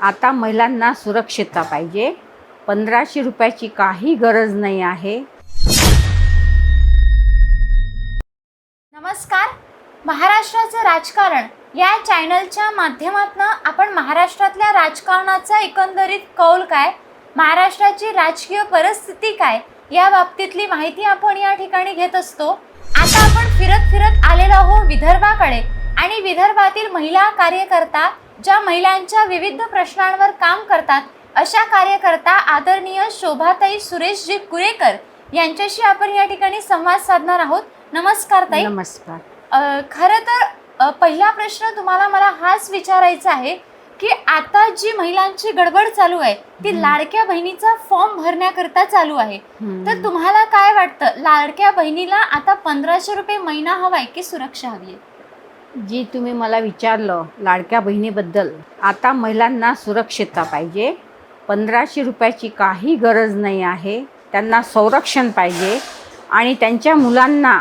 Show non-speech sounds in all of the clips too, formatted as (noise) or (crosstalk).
आता महिलांना सुरक्षितता पाहिजे. पंधराशे रुपयाची काही गरज नाही आहे. नमस्कार. महाराष्ट्राचं राजकारण या चॅनलच्या माध्यमातून आपण महाराष्ट्रातल्या राजकारणाचा एकंदरीत कौल काय महाराष्ट्राची राजकीय परिस्थिती काय या बाबतीतली माहिती आपण या ठिकाणी घेत असतो. आता आपण फिरत फिरत आलेलो आहोत विदर्भाकडे आणि विदर्भातील महिला कार्यकर्ता ज्या महिलांच्या विविध प्रश्नांवर काम करतात अशा कार्यकर्ता आदरणीय शोभाताई सुरेशजी कुरेकर यांच्याशी आपण या ठिकाणी संवाद साधणार आहोत. नमस्कार ताई. नमस्कार. खरं तर पहिला प्रश्न तुम्हाला मला हाच विचारायचा आहे की आता जी महिलांची गडबड चालू आहे ती. लाडक्या बहिणीचा फॉर्म भरण्याकरता चालू आहे. तर तुम्हाला काय वाटतं? लाडक्या बहिणीला आता पंधराशे रुपये महिना हवाय की सुरक्षा हवी आहे जी तुम्ही मला विचारलं लाडक्या बहिणीबद्दल आता महिलांना सुरक्षितता पाहिजे पंधराशे रुपयाची काही गरज नाही आहे त्यांना संरक्षण पाहिजे आणि त्यांच्या मुलांना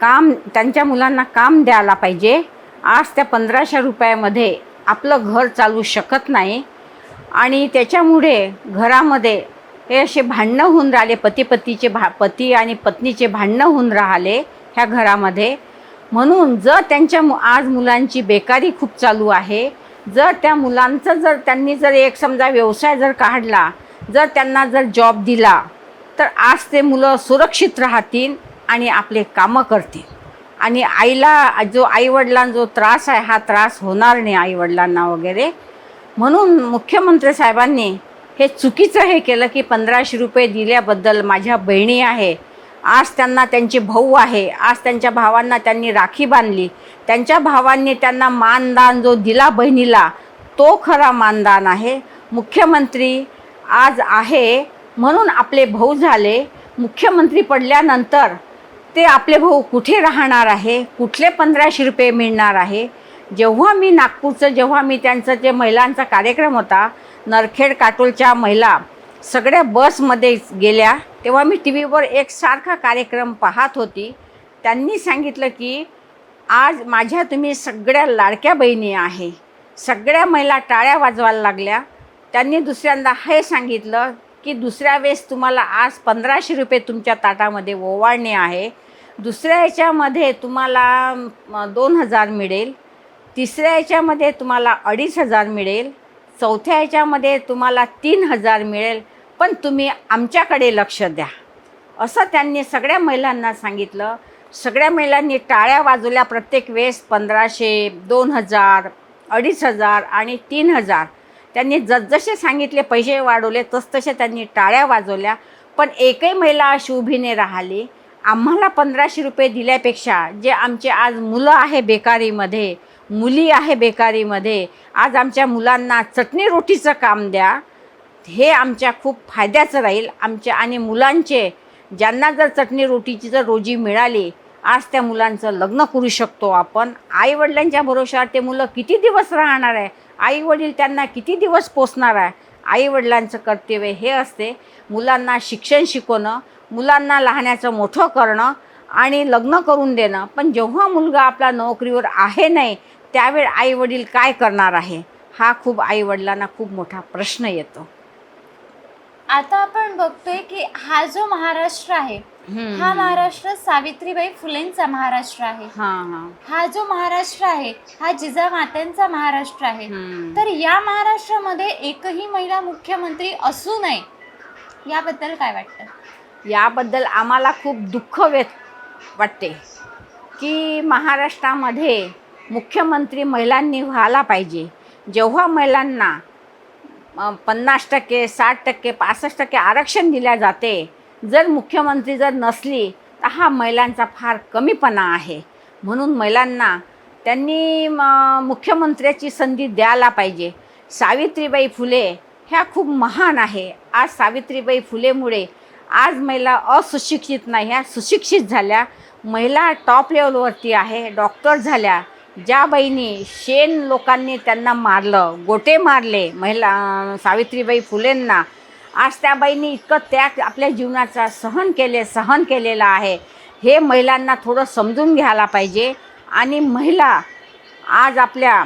काम त्यांच्या मुलांना काम द्यायला पाहिजे आज त्या पंधराशे रुपयामध्ये आपलं घर चालू शकत नाही आणि त्याच्यामुळे घरामध्ये हे असे भांडणं होऊन राहिले पती पतीचे भा पती आणि पत्नीचे भांडणं होऊन राहिले ह्या घरामध्ये. म्हणून जर त्यांच्या मु आज मुलांची बेकारी खूप चालू आहे जर त्या मुलांचं जर त्यांनी जर एक समजा व्यवसाय जर काढला जर त्यांना जर जॉब दिला तर आज ते मुलं सुरक्षित राहतील आणि आपले कामं करतील. आणि आईला जो आईवडिलांना जो त्रास आहे हा त्रास होणार नाही आईवडिलांना वगैरे. म्हणून मुख्यमंत्री साहेबांनी हे चुकीचं हे केलं की पंधराशे रुपये दिल्याबद्दल माझ्या बहिणी आहे आज त्यांना त्यांचे भाऊ आहे. आज त्यांच्या भावांना त्यांनी राखी बांधली. त्यांच्या भावांनी त्यांना मानदान जो दिला बहिणीला तो खरा मानदान आहे. मुख्यमंत्री आज आहे म्हणून आपले भाऊ झाले. मुख्यमंत्री पडल्यानंतर ते आपले भाऊ कुठे राहणार आहे? कुठले पंधराशे रुपये मिळणार आहे? जेव्हा मी नागपूरचं जेव्हा मी त्यांचं जे महिलांचा कार्यक्रम होता नरखेड काटोलच्या महिला सगळ्या बसमध्ये गेल्या तेव्हा मी टी व्हीवर एक सारखा कार्यक्रम पाहत होती. त्यांनी सांगितलं की आज माझ्या तुम्ही सगळ्या लाडक्या बहिणी आहे. सगळ्या महिला टाळ्या वाजवायला लागल्या. त्यांनी दुसऱ्यांदा हे सांगितलं की दुसऱ्या वेळेस तुम्हाला आज पंधराशे रुपये तुमच्या ताटामध्ये ओवाळणे आहे. दुसऱ्या याच्यामध्ये तुम्हाला दोन हजार मिळेल. तिसऱ्या याच्यामध्ये तुम्हाला अडीच हजार मिळेल. चौथ्या याच्यामध्ये तुम्हाला तीन हजार मिळेल पण तुम्ही आमच्याकडे लक्ष द्या. असं त्यांनी सगळ्या महिलांना सांगितलं. सगळ्या महिलांनी टाळ्या वाजवल्या प्रत्येक वेळेस पंधराशे दोन हजार अडीच हजार आणि तीन हजार. त्यांनी जसजसे सांगितले पैसे वाढवले तसतसे त्यांनी टाळ्या वाजवल्या. पण एकही महिला अशी उभी नाही राहिली. आम्हाला पंधराशे रुपये दिल्यापेक्षा जे आमचे आज मुलं आहे बेकारीमध्ये मुली आहे बेकारीमध्ये आज आमच्या मुलांना चटणी रोटीचं काम द्या. हे आमच्या खूप फायद्याचं राहील. आमच्या आणि मुलांचे ज्यांना जर चटणी रोटीची जर रोजी मिळाली आज त्या मुलांचं लग्न करू शकतो आपण. आईवडिलांच्या भरोशावर ते मुलं किती दिवस राहणार आहे? आईवडील त्यांना किती दिवस पोसणार आहे? आईवडिलांचं कर्तव्य हे असते मुलांना शिक्षण शिकवणं मुलांना लहानाचं मोठं करणं आणि लग्न करून देणं. पण जेव्हा मुलगा आपला नोकरीवर आहे नाही त्यावेळ आईवडील काय करणार आहे? हा खूप आईवडिलांना खूप मोठा प्रश्न येतो. आता आपण बघतोय की हा जो महाराष्ट्र आहे हा महाराष्ट्र सावित्रीबाई फुलेंचा महाराष्ट्र आहे. हां हां. हा जो महाराष्ट्र आहे हा जिजामात्यांचा महाराष्ट्र आहे. तर या महाराष्ट्रामध्ये एकही महिला मुख्यमंत्री असू नये याबद्दल काय वाटतं? याबद्दल आम्हाला खूप दुःख वाटते की महाराष्ट्रामध्ये मुख्यमंत्री महिलांनी व्हायला पाहिजे. जेव्हा महिलांना पन्नास टक्के साठ टक्के पासष्ट टक्के आरक्षण दिल्या जाते जर मुख्यमंत्री जर नसली तर हा महिलांचा फार कमीपणा आहे. म्हणून महिलांना त्यांनी मुख्यमंत्र्याची संधी द्यायला पाहिजे. सावित्रीबाई फुले ह्या खूप महान आहे. आज सावित्रीबाई फुलेमुळे आज महिला असुशिक्षित नाही ह्या सुशिक्षित झाल्या. महिला टॉप लेवलवरती आहे डॉक्टर झाल्या. ज्या बहिणी शेण लोकांनी त्यांना मारलं गोटे मारले महिला सावित्रीबाई फुलेंना आज त्या बाईंनी इतकं त्याग आपल्या जीवनाचा सहन केले सहन केलेला आहे. हे महिलांना थोडं समजून घ्यायला पाहिजे. आणि महिला आज आपल्या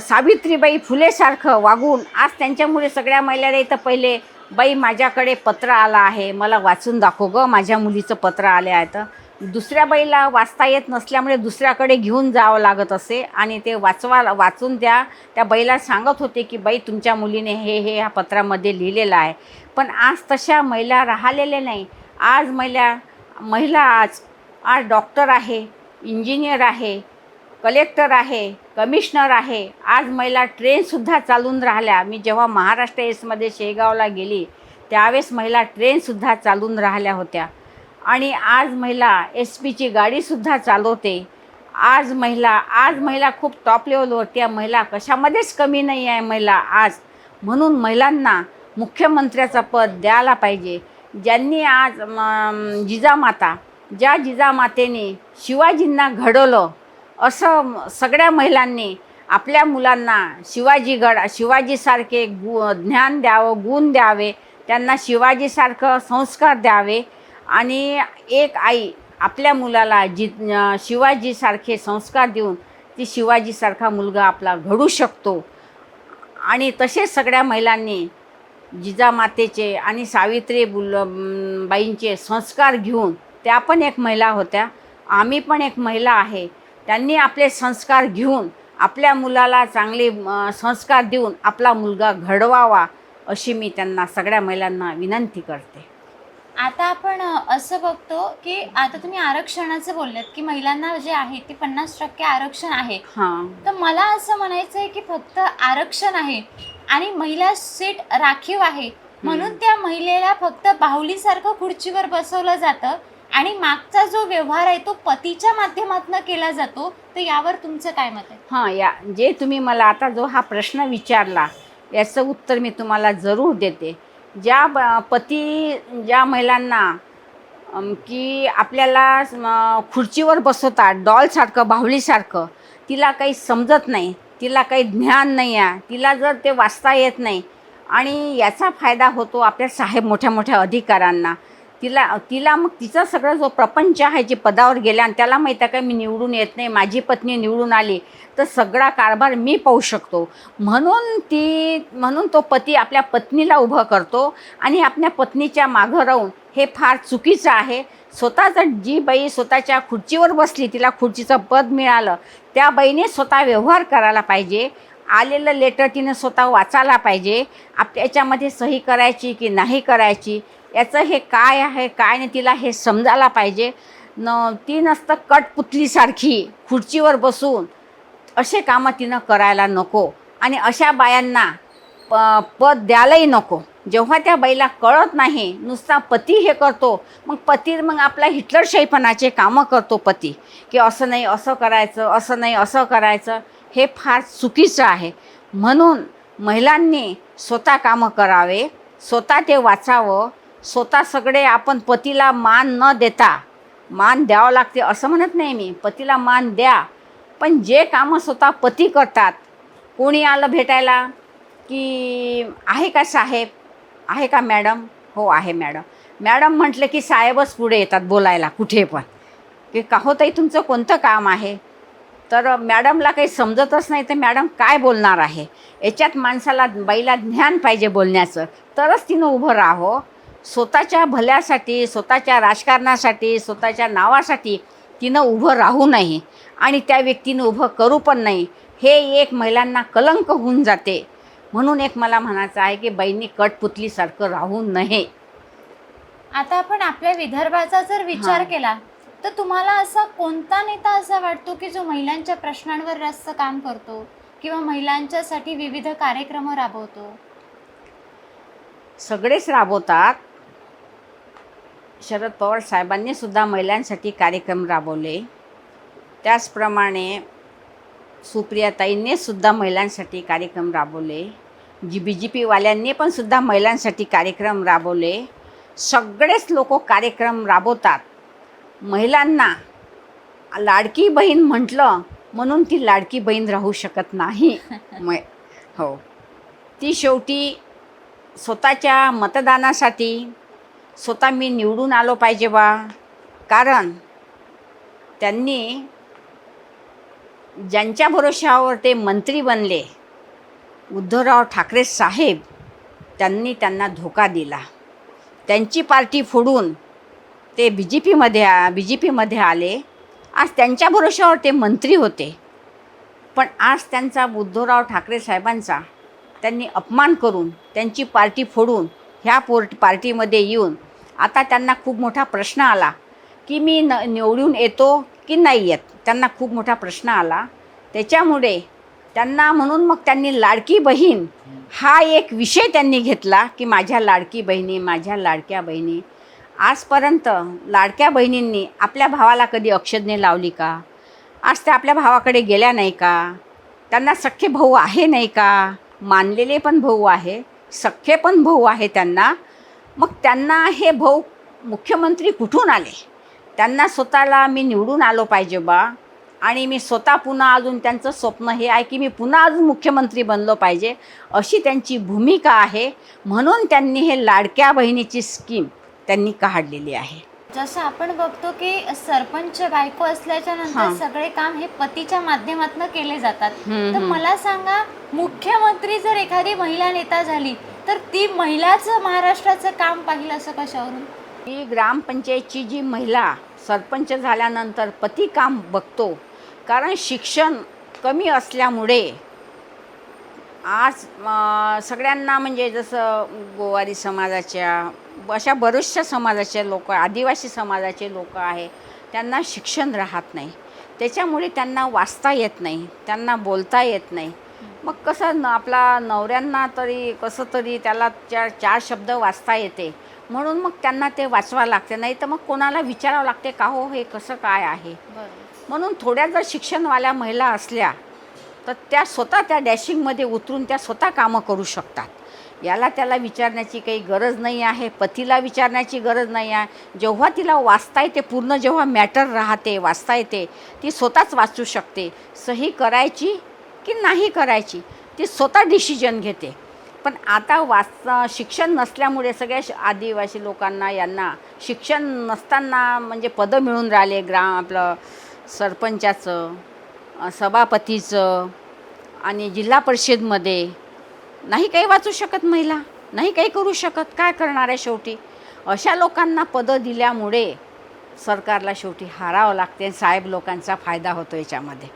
सावित्रीबाई फुलेसारखं वागून आज त्यांच्यामुळे सगळ्या महिला इथं पहिले बाई माझ्याकडे पत्र आलं आहे मला वाचून दाखव गं माझ्या मुलीचं पत्र आले आहे. तर दुसऱ्या बाईला वाचता येत नसल्यामुळे दुसऱ्याकडे घेऊन जावं लागत असे आणि ते वाचवा वाचून त्या त्या बाईला सांगत होते की बाई तुमच्या मुलीने हे हे ह्या पत्रामध्ये लिहिलेलं आहे. पण आज तशा महिला राहिलेल्या नाही. आज महिला महिला आज आज डॉक्टर आहे इंजिनियर आहे कलेक्टर आहे कमिशनर आहे. आज महिला ट्रेनसुद्धा चालून राहिल्या. मी जेव्हा महाराष्ट्र एसमध्ये शेगावला गेली त्यावेळेस महिला ट्रेनसुद्धा चालून राहिल्या होत्या. आणि आज महिला एस पीची गाडीसुद्धा चालवते. आज महिला आज महिला खूप टॉप लेवलवर त्या महिला कशामध्येच कमी नाही आहे महिला आज. म्हणून महिलांना मुख्यमंत्र्याचं पद द्यायला पाहिजे. ज्यांनी आज जिजामाता ज्या जिजामातेने शिवाजींना घडवलं असं सगळ्या महिलांनी आपल्या मुलांना शिवाजी गड शिवाजीसारखे गु ज्ञान द्यावं गुण द्यावे त्यांना शिवाजीसारखं संस्कार द्यावे आणि एक आई आपल्या मुलाला जि शिवाजीसारखे संस्कार देऊन ती शिवाजीसारखा मुलगा आपला घडू शकतो. आणि तसेच सगळ्या महिलांनी जिजामातेचे आणि सावित्री बुल बाईंचे संस्कार घेऊन त्या पण एक महिला होत्या. आम्ही पण एक महिला आहे. त्यांनी आपले संस्कार घेऊन आपल्या मुलाला चांगले संस्कार देऊन आपला मुलगा घडवावा अशी मी त्यांना सगळ्या महिलांना विनंती करते. आता आपण असं बघतो की आता तुम्ही आरक्षणाचं बोललात की महिलांना जे आहे ते पन्नास टक्के आरक्षण आहे. हां. तर मला असं म्हणायचं आहे की फक्त आरक्षण आहे आणि महिला सीट राखीव आहे. म्हणून त्या महिलेला फक्त बाहुलीसारखं खुर्चीवर बसवलं जातं आणि मागचा जो व्यवहार आहे तो पतीच्या माध्यमातून केला जातो. तर यावर तुमचं काय मत आहे? हां या जे तुम्ही मला आता जो हा प्रश्न विचारला याचं उत्तर मी तुम्हाला जरूर देते. ज्या ब पती ज्या महिलांना की आपल्याला खुर्चीवर बसवतात डॉलसारखं बाहुलीसारखं तिला काही समजत नाही तिला काही ज्ञान नाही आहे तिला जर ते वाचता येत नाही आणि याचा फायदा होतो आपल्या साहेब मोठ्या मोठ्या अधिकाऱ्यांना. तिला तिला मग तिचा सगळं जो प्रपंच आहे जे पदावर गेल्या आणि त्याला माहीत आहे का मी निवडून येत नाही माझी पत्नी निवडून आली तर सगळा कारभार मी पाहू शकतो. म्हणून ती म्हणून तो पती आपल्या पत्नीला उभं करतो आणि आपल्या पत्नीच्या मागं राहून हे फार चुकीचं आहे. स्वतः जर जी बाई स्वतःच्या खुर्चीवर बसली तिला खुर्चीचं पद मिळालं त्या बाईने स्वतः व्यवहार करायला पाहिजे. आलेलं लेटर तिनं स्वतः वाचायला पाहिजे. आप याच्यामध्ये सही करायची की नाही करायची? याचं हे काय आहे काय नाही तिला हे समजायला पाहिजे. न ती नसतं कटपुतलीसारखी खुर्चीवर बसून असे कामं तिनं करायला नको. आणि अशा बायांना प पद द्यायलाही नको. जेव्हा त्या बाईला कळत नाही नुसता पती हे करतो मग पती मग आपला हिटलरशाहीपणाचे कामं करतो पती. की असं नाही असं करायचं असं नाही असं करायचं हे फार चुकीचं आहे. म्हणून महिलांनी स्वतः कामं करावे स्वतः ते वाचावं स्वतः सगळे आपण पतीला मान न देता मान द्यावं लागते असं म्हणत नाही मी. पतीला मान द्या. पण जे कामं स्वतः पती करतात कोणी आलं भेटायला की आहे का साहेब? आहे का मॅडम? हो आहे मॅडम. मॅडम म्हटलं की साहेबच पुढे येतात बोलायला कुठे पण. की का हो ताई तुमचं कोणतं काम आहे? तर मॅडमला काही समजतच नाही तर मॅडम काय बोलणार आहे? याच्यात माणसाला बाईला ज्ञान पाहिजे बोलण्याचं. तरच तिनं उभं राहो स्वतःच्या भल्यासाठी स्वतःच्या राजकारणासाठी स्वतःच्या नावासाठी तिनं उभं राहू नये आणि त्या व्यक्तीनं उभं करू पण नाही हे एक महिलांना कलंक होऊन जाते. म्हणून एक मला म्हणायचं आहे की बाईंनी कटपुतलीसारखं राहू नये. आता आपण आपल्या विदर्भाचा जर विचार. केला तर तुम्हाला असा कोणता नेता असा वाटतो की जो महिलांच्या प्रश्नांवर जास्त काम करतो किंवा महिलांच्यासाठी विविध कार्यक्रम राबवतो? सगळेच राबवतात. शरद पवार साहेबांनी सुद्धा महिलांसाठी कार्यक्रम राबवले. त्याचप्रमाणे सुप्रियाताईंनी सुद्धा महिलांसाठी कार्यक्रम राबवले. जी बी जे पीवाल्यांनी पण सुद्धा महिलांसाठी कार्यक्रम राबवले. सगळेच लोक कार्यक्रम राबवतात. महिलांना लाडकी बहीण म्हटलं म्हणून ती लाडकी बहीण राहू शकत नाही. (laughs) मै हो. ती शेवटी स्वतःच्या मतदानासाठी स्वतः मी निवडून आलो पाहिजे बा. कारण त्यांनी ज्यांच्या भरोशावर ते मंत्री बनले उद्धवराव ठाकरे साहेब त्यांनी त्यांना धोका दिला. त्यांची पार्टी फोडून ते बी जे पीमध्ये बी जे पीमध्ये आले. आज त्यांच्या भरोशावर ते मंत्री होते. पण आज त्यांचा उद्धवराव ठाकरे साहेबांचा त्यांनी अपमान करून त्यांची पार्टी फोडून ह्या पोर्ट पार्टीमध्ये येऊन आता त्यांना खूप मोठा प्रश्न आला की मी न निवडून येतो की नाही येत? त्यांना खूप मोठा प्रश्न आला. त्याच्यामुळे त्यांना म्हणून मग त्यांनी लाडकी बहीण हा एक विषय त्यांनी घेतला की माझ्या लाडकी बहिणी माझ्या लाडक्या बहिणी. आजपर्यंत लाडक्या बहिणींनी आपल्या भावाला कधी अक्षदने लावली का? आज त्या आपल्या भावाकडे गेल्या नाही का? त्यांना सख्खे भाऊ आहे नाही का? मानलेले पण भाऊ आहे. सख्खे पण भाऊ आहे त्यांना. मग त्यांना हे भाऊ मुख्यमंत्री कुठून आले? त्यांना स्वतःला मी निवडून आलो पाहिजे बा. आणि मी स्वतः पुन्हा अजून त्यांचं स्वप्न हे आहे की मी पुन्हा अजून मुख्यमंत्री बनलो पाहिजे अशी त्यांची भूमिका आहे. म्हणून त्यांनी हे लाडक्या बहिणीची स्कीम त्यांनी काढलेली आहे. जसं आपण बघतो की सरपंच बायको असल्याच्या नंतर. सगळे काम हे पतीच्या माध्यमातून केले जातात तर. मला सांगा मुख्यमंत्री जर एखादी महिला नेता झाली तर ती महिलाच महाराष्ट्राचं काम पाहिलं असं कशावरून ही ग्रामपंचायतची जी महिला सरपंच झाल्यानंतर पती काम बघतो कारण शिक्षण कमी असल्यामुळे आज सगळ्यांना म्हणजे जसं गोवारी समाजाच्या अशा बऱ्याचशा समाजाचे लोक आदिवासी समाजाचे लोक आहे त्यांना शिक्षण राहत नाही. त्याच्यामुळे त्यांना वाचता येत नाही त्यांना बोलता येत नाही. मग कसं न आपला नवऱ्यांना तरी कसं तरी त्याला चार चार शब्द वाचता येते. म्हणून मग त्यांना ते वाचवा लागते नाही तर मग कोणाला विचारावं लागते का हो हे कसं काय आहे? म्हणून थोड्या जर शिक्षणवाल्या महिला असल्या तर त्या स्वतः त्या डॅशिंगमध्ये उतरून त्या स्वतः कामं करू शकतात. याला त्याला विचारण्याची काही गरज नाही आहे पतीला विचारण्याची गरज नाही आहे. जेव्हा तिला वाचता येते पूर्ण जेव्हा मॅटर राहते वाचता येते ती स्वतःच वाचू शकते. सही करायची की नाही करायची ती स्वतः डिसिजन घेते. पण आता वाच शिक्षण नसल्यामुळे सगळ्या श- आदिवासी लोकांना यांना शिक्षण नसताना म्हणजे पदं मिळून राहिले ग्राम आपलं सरपंचाचं सभापतीचं आणि जिल्हा परिषदमध्ये नाही काही वाचू शकत महिला नाही काही करू शकत काय करणार आहे शेवटी? अशा लोकांना पदं दिल्यामुळे सरकारला शेवटी हारावं लागते साहेब लोकांचा फायदा होतो याच्यामध्ये.